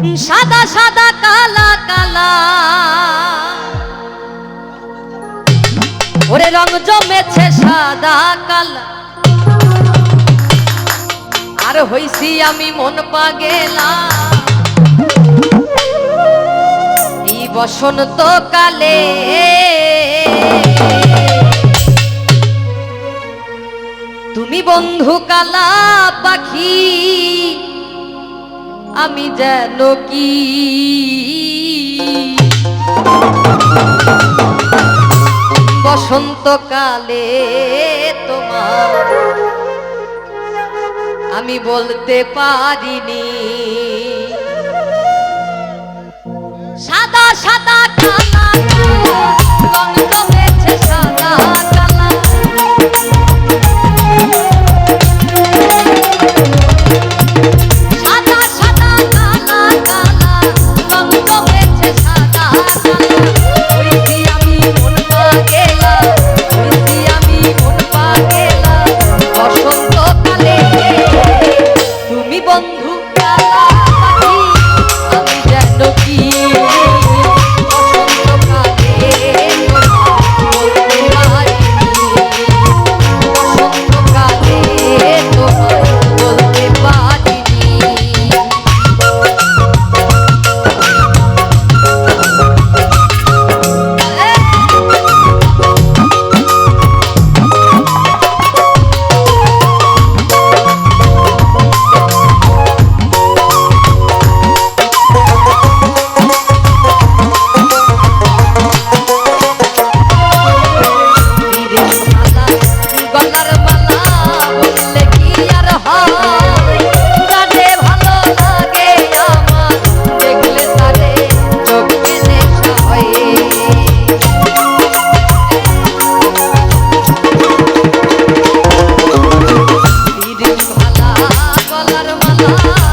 সাদা সাদা, কালা কালা। ওরে রং জমেছে সাদা, কালা। আর হইছি আমি মন পাগেলা। এই বসন্ত কালে তুমি বন্ধু কালা পাখি। আমি যেন কি? বসন্তকালে তোমার আমি বলতে পারিনি। সাদা সাদা কালা গলার মালা।